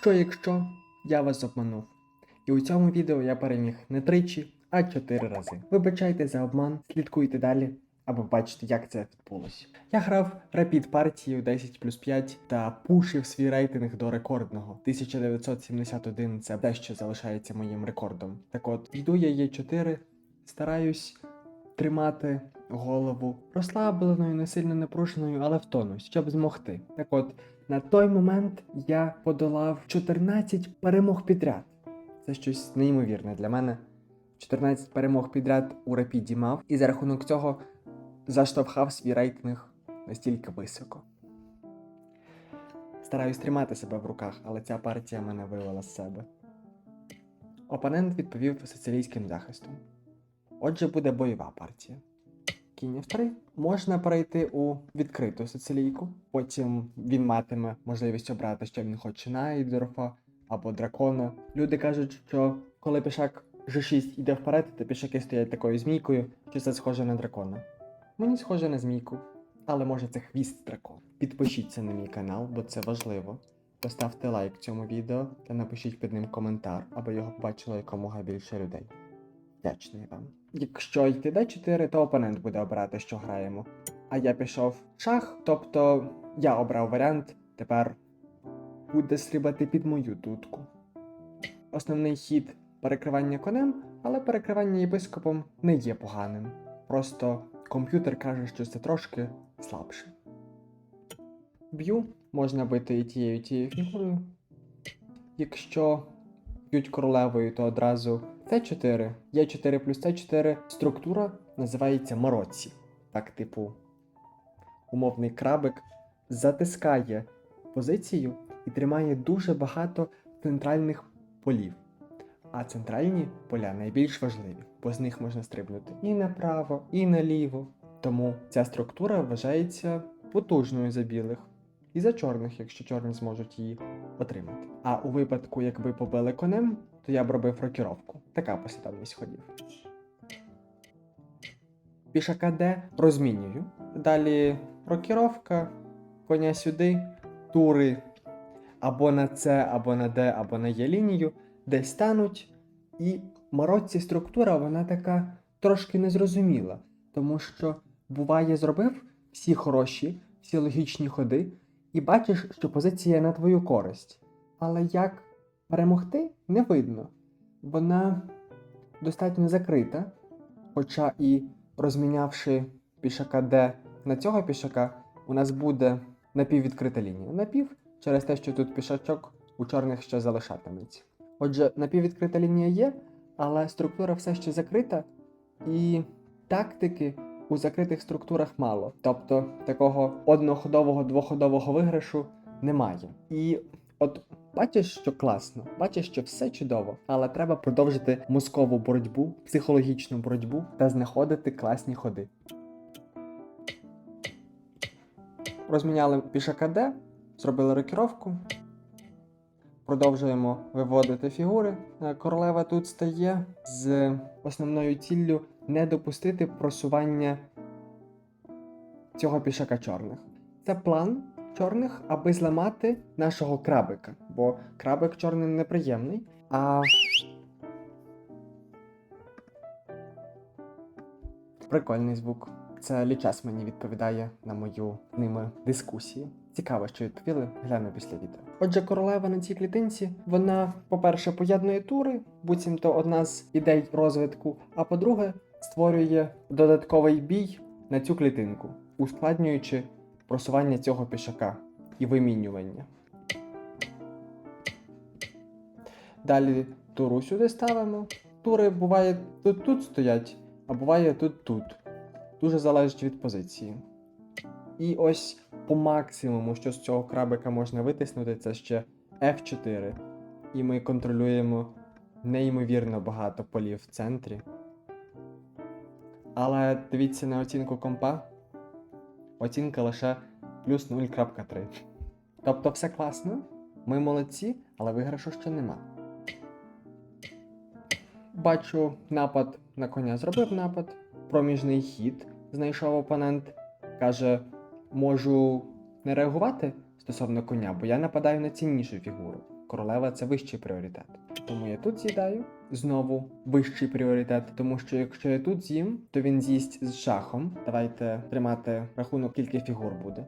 Що якщо я вас обманув? І у цьому відео я переміг не тричі, а чотири рази. Вибачайте за обман, слідкуйте далі, аби бачити, як це відбулося. Я грав рапід партію 10 плюс 5 та пушив свій рейтинг до рекордного. 1971 це те, що залишається моїм рекордом. Так от, йду я є 4 стараюсь тримати голову розслабленою, не сильно напруженою, але в тонус, щоб змогти. Так от, на той момент я подолав 14 перемог підряд. Це щось неймовірне для мене. 14 перемог підряд у рапіді мав, і за рахунок цього заштовхав свій рейтинг настільки високо. Стараюсь тримати себе в руках, але ця партія мене вивела з себе. Опонент відповів сицилійським захистом. Отже, буде бойова партія. Кінь F3 можна перейти у відкриту сицилійку. Потім він матиме можливість обрати, що він хоче Найдорфа або дракона. Люди кажуть, що коли пішак G6 йде вперед, то пішаки стоять такою змійкою, що це схоже на дракона. Мені схоже на змійку, але може це хвіст дракона. Підпишіться на мій канал, бо це важливо. Поставте лайк цьому відео та напишіть під ним коментар, аби його побачило якомога більше людей. Вдячний вам. Якщо йти d4, то опонент буде обирати, що граємо. А я пішов шах, тобто я обрав варіант, тепер буде стрибати під мою дудку. Основний хід перекривання конем, але перекривання єпископом не є поганим. Просто комп'ютер каже, що це трошки слабше. Б'ю, можна бити і тією і тією фігурою. Якщо б'ють королевою, то одразу С4, Е4 плюс С4 структура називається Мороці. Так, типу, умовний крабик затискає позицію і тримає дуже багато центральних полів. А центральні поля найбільш важливі, бо з них можна стрибнути і направо, і наліво. Тому ця структура вважається потужною за білих. І за чорних, якщо чорні зможуть її отримати. А у випадку, якби побили конем, то я б робив рокіровку. Така послідовність ходів. Пішака Д розмінюю. Далі рокіровка, коня сюди, тури або на С, або на Д, або на Е лінію, де стануть. І Маротці структура, вона така трошки незрозуміла, тому що буває, зробив всі хороші, всі логічні ходи, і бачиш, що позиція на твою користь. Але як перемогти, не видно. Вона достатньо закрита, хоча і розмінявши пішака Д на цього пішака, у нас буде напіввідкрита лінія. Напів через те, що тут пішачок у чорних ще залишатиметься. Отже, напіввідкрита лінія є, але структура все ще закрита, і тактики у закритих структурах мало. Тобто такого одноходового, двоходового виграшу немає. І от бачиш, що класно, бачиш, що все чудово, але треба продовжити мозкову боротьбу, психологічну боротьбу та знаходити класні ходи. Розміняли пішака Д, зробили рокіровку. Продовжуємо виводити фігури. Е, Королева тут стає з основною ціллю не допустити просування цього пішака чорних. Це план чорних, аби зламати нашого крабика, бо крабик чорним неприємний. А прикольний звук. Це лічас мені відповідає на мою ними дискусію. Цікаво, що відповіли, гляну після відео. Отже, королева на цій клітинці, вона, по-перше, поєднує тури, буцімто одна з ідей розвитку, а по-друге, створює додатковий бій на цю клітинку, ускладнюючи просування цього пішака і вимінювання. Далі туру сюди ставимо. Тури буває тут тут стоять, а буває тут тут. Дуже залежить від позиції. І ось по максимуму, що з цього крабика можна витиснути, це ще F4. І ми контролюємо неймовірно багато полів в центрі. Але дивіться на оцінку компа. Оцінка лише плюс 0.3. Тобто все класно, ми молодці, але виграшу ще нема. Бачу напад на коня зробив напад. Проміжний хід знайшов опонент. Каже, можу не реагувати стосовно коня, бо я нападаю на ціннішу фігуру. королева це вищий пріоритет. Тому я тут з'їдаю знову вищий пріоритет, тому що якщо я тут з'їм, то він з'їсть з шахом. Давайте тримати рахунок, скільки фігур буде.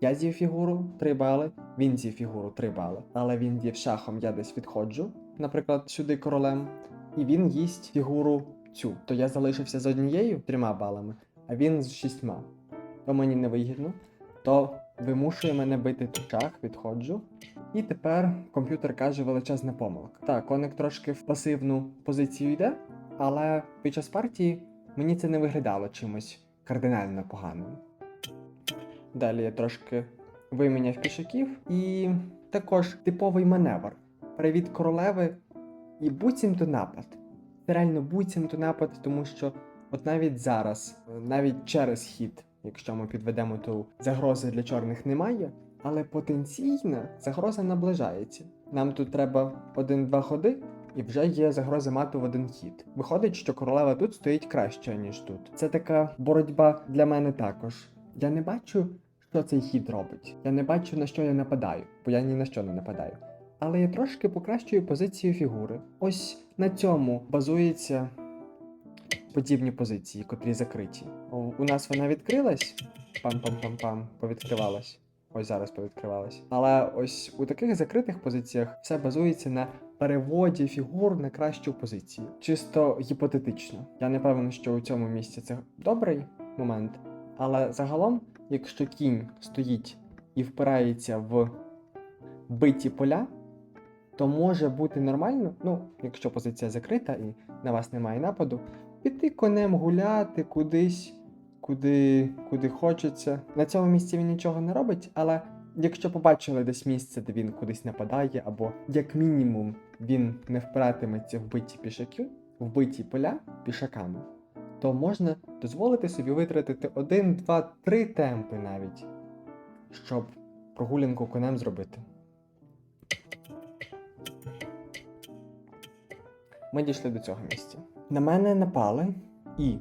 Я з'їв фігуру 3 бали, він з'їв фігуру 3 бали. Але він з'їв шахом, я десь відходжу, наприклад, сюди королем, і він їсть фігуру цю. То я залишився з однією трьома балами, а він з шістьма. То мені не вигідно, то вимушує мене бити шах, відходжу. І тепер комп'ютер каже величезна помилка. Так, коник трошки в пасивну позицію йде, але під час партії мені це не виглядало чимось кардинально поганим. Далі я трошки виміняв пішаків і також типовий маневр. Привіт королеви і буцімто напад. Це реально буцімто напад, тому що от навіть зараз, навіть через хід, якщо ми підведемо ту загрози для чорних немає, але потенційна загроза наближається. Нам тут треба один-два ходи, і вже є загроза мату в один хід. Виходить, що королева тут стоїть краще, ніж тут. Це така боротьба для мене також. Я не бачу, що цей хід робить. Я не бачу, на що я нападаю, бо я ні на що не нападаю. Але я трошки покращую позицію фігури. Ось на цьому базується подібні позиції, котрі закриті. У нас вона відкрилась. Пам-пам-пам-пам, повідкривалась. Ось зараз повідкривалась. Але ось у таких закритих позиціях все базується на переводі фігур на кращу позицію. Чисто гіпотетично. Я не певен, що у цьому місці це добрий момент. Але загалом, якщо кінь стоїть і впирається в биті поля, то може бути нормально, ну, якщо позиція закрита і на вас немає нападу, піти конем гуляти кудись, куди, куди хочеться. На цьому місці він нічого не робить, але якщо побачили десь місце, де він кудись нападає, або як мінімум він не впиратиметься в биті пішаків, в биті поля пішаками, то можна дозволити собі витратити один, два, три темпи навіть, щоб прогулянку конем зробити. Ми дійшли до цього місця. На мене напали, і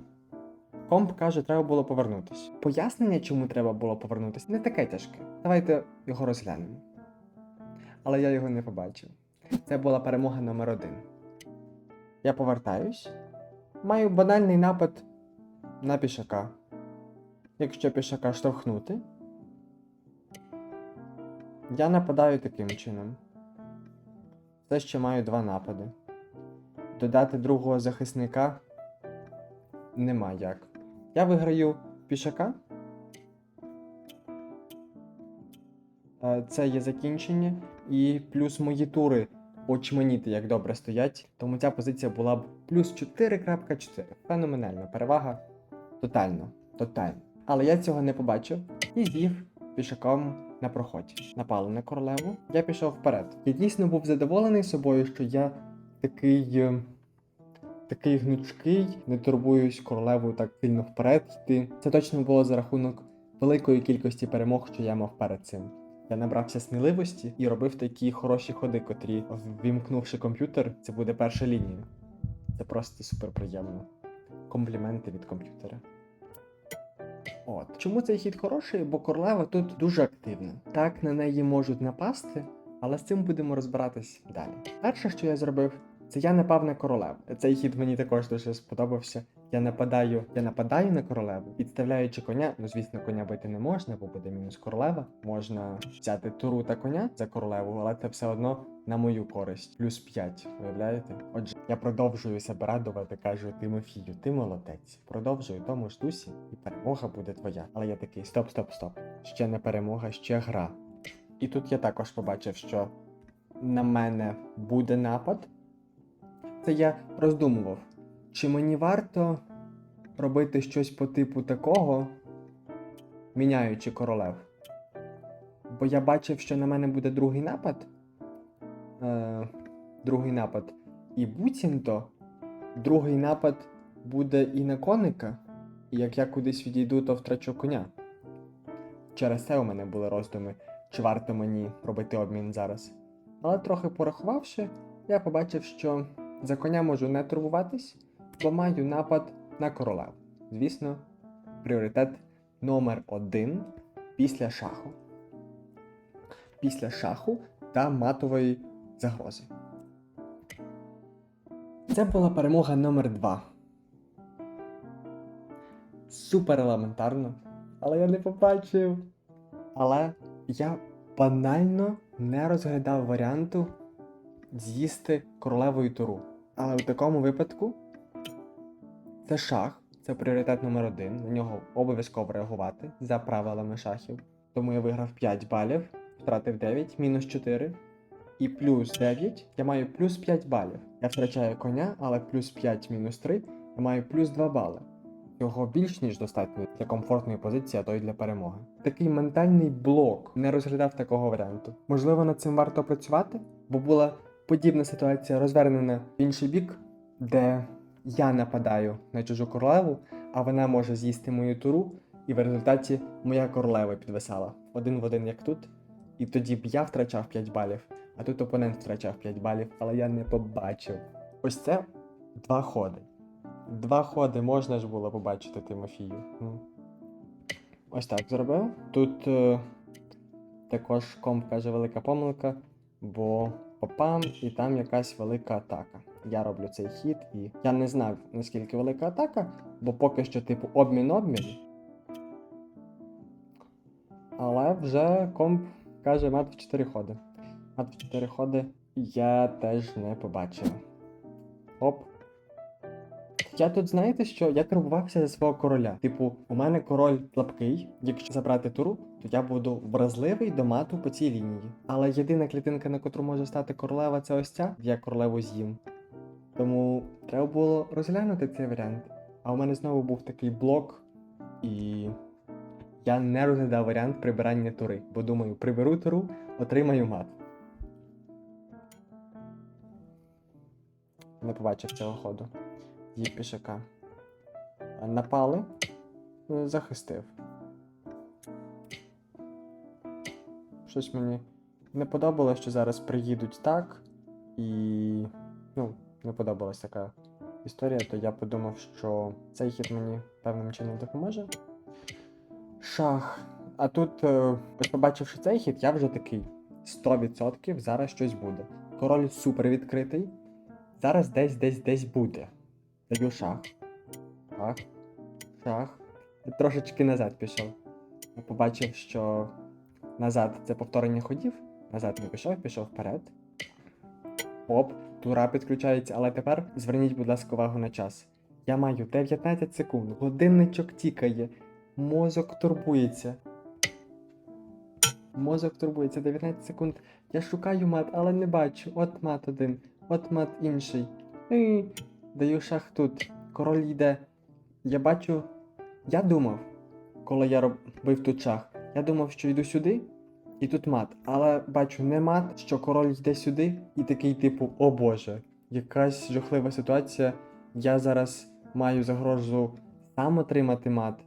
комп каже, треба було повернутись. Пояснення, чому треба було повернутись, не таке тяжке. Давайте його розглянемо. Але я його не побачив. Це була перемога номер один. Я повертаюсь. Маю банальний напад на пішака. Якщо пішака штовхнути, я нападаю таким чином. Все ще маю два напади. Додати другого захисника нема як. Я виграю пішака. Е, Це є закінчення. І плюс мої тури очманіти як добре стоять. Тому ця позиція була б плюс 4.4. Феноменально. Перевага тотально. Тотально. Але я цього не побачив і з'їв пішаком на проході. Напали на королеву. Я пішов вперед. Я дійсно був задоволений собою, що я такий. Такий гнучкий, не турбуюсь королевою так сильно вперед йти. Це точно було за рахунок великої кількості перемог, що я мав перед цим. Я набрався сміливості і робив такі хороші ходи, котрі, ввімкнувши комп'ютер, це буде перша лінія. Це просто супер приємно. Компліменти від комп'ютера. От. Чому цей хід хороший? Бо королева тут дуже активна. Так на неї можуть напасти, але з цим будемо розбиратись далі. Перше, що я зробив, це я напав на королеву. Цей хід мені також дуже сподобався. Я нападаю, я нападаю на королеву, підставляючи коня. Ну, звісно, коня бити не можна, бо буде мінус королева. Можна взяти туру та коня за королеву, але це все одно на мою користь. Плюс 5, уявляєте? Отже, я продовжую себе радувати, кажу Тимофію, ти молодець. Продовжую тому ж дусі, і перемога буде твоя. Але я такий: стоп, стоп, стоп. Ще не перемога, ще гра. І тут я також побачив, що на мене буде напад. Це я роздумував, чи мені варто робити щось по типу такого, міняючи королев. Бо я бачив, що на мене буде другий напад. Е, другий напад. І буцімто другий напад буде і на коника. І як я кудись відійду, то втрачу коня. Через це у мене були роздуми, чи варто мені робити обмін зараз. Але трохи порахувавши, я побачив, що за коня можу не турбуватись, бо маю напад на королеву. Звісно, пріоритет номер один після шаху. Після шаху та матової загрози. Це була перемога номер 2 Супер елементарно, але я не побачив. Але я банально не розглядав варіанту з'їсти королевою туру. Але в такому випадку це шах, це пріоритет номер один. На нього обов'язково реагувати за правилами шахів. Тому я виграв 5 балів, втратив 9, мінус 4. І плюс 9 я маю плюс 5 балів. Я втрачаю коня, але плюс 5 мінус 3 я маю плюс 2 бали. Цього більш ніж достатньо для комфортної позиції, а то й для перемоги. Такий ментальний блок не розглядав такого варіанту. Можливо, над цим варто працювати, бо була подібна ситуація розвернена в інший бік, де я нападаю на чужу королеву, а вона може з'їсти мою туру, і в результаті моя королева підвисала один в один, як тут. І тоді б я втрачав 5 балів, а тут опонент втрачав 5 балів, але я не побачив. Ось це два ходи. Два ходи можна ж було побачити Тимофію. Ну. Ось так зробив. Тут е, також комп каже велика помилка, бо попам і там якась велика атака. Я роблю цей хід і я не знав, наскільки велика атака, бо поки що, типу, обмін-обмін. Але вже комп каже мат в 4 ходи. Мат в 4 ходи я теж не побачив. Оп. Я тут, знаєте що? Я турбувався за свого короля. Типу, у мене король слабкий. Якщо забрати туру, то я буду вразливий до мату по цій лінії. Але єдина клітинка, на котру може стати королева, це ось ця. Я королеву з'їм. Тому треба було розглянути цей варіант. А у мене знову був такий блок, і я не розглядав варіант прибирання тури, бо думаю, приберу туру, отримаю мат. Не побачив цього ходу. Її пішака. Напали, захистив. Щось мені не подобалось, що зараз приїдуть так, і ну, не подобалась така історія, то я подумав, що цей хід мені певним чином допоможе. Шах. А тут, е, побачивши цей хід, я вже такий 100% зараз щось буде. Король супер відкритий. Зараз десь десь десь буде. Даю шах. Шах. Шах. Трошечки назад пішов. Побачив, що назад це повторення ходів. Назад не пішов, пішов вперед. Оп, тура підключається, але тепер зверніть, будь ласка, увагу на час. Я маю 19 секунд, годинничок тікає, мозок турбується. Мозок турбується 19 секунд. Я шукаю мат, але не бачу. От мат один, от мат інший. І даю шах тут. Король йде. Я бачу. Я думав, коли я робив тут шах, я думав, що йду сюди, і тут мат. Але бачу не мат, що король йде сюди, і такий, типу, о боже, якась жахлива ситуація. Я зараз маю загрозу сам отримати мат.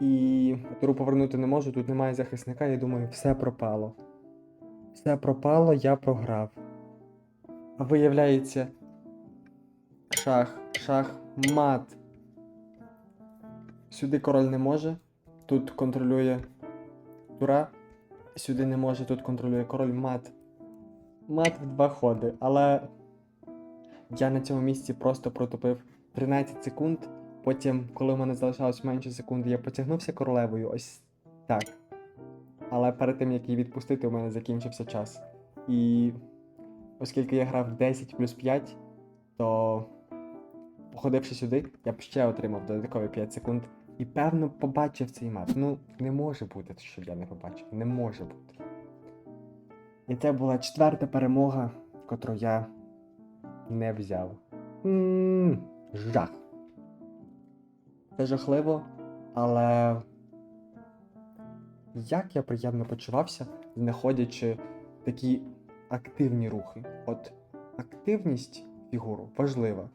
І туру повернути не можу, тут немає захисника, я думаю, все пропало. Все пропало, я програв. А виявляється. Шах, шах, мат. Сюди король не може. Тут контролює тура. Сюди не може, тут контролює король мат. Мат в два ходи, але я на цьому місці просто протопив 13 секунд. Потім, коли в мене залишалось менше секунди, я потягнувся королевою ось так. Але перед тим, як її відпустити, у мене закінчився час. І оскільки я грав 10 плюс 5, то походивши сюди, я б ще отримав додаткові 5 секунд. І певно побачив цей мат. Ну, не може бути, щоб я не побачив. Не може бути. І це була четверта перемога, котру я не взяв. Ммм, жах. Це жахливо, але як я приємно почувався, знаходячи такі активні рухи. От активність фігуру важлива.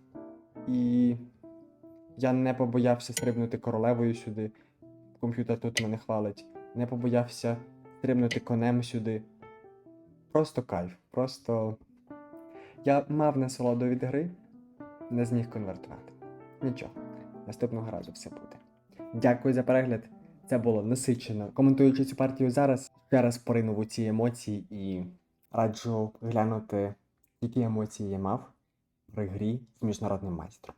І я не побоявся стрибнути королевою сюди. Комп'ютер тут мене хвалить. Не побоявся стрибнути конем сюди. Просто кайф. Просто я мав насолоду від гри, не зміг конвертувати. Нічого. Наступного разу все буде. Дякую за перегляд. Це було насичено. Коментуючи цю партію зараз, ще раз поринув у ці емоції і раджу глянути Які емоції я мав при грі з міжнародним майстром?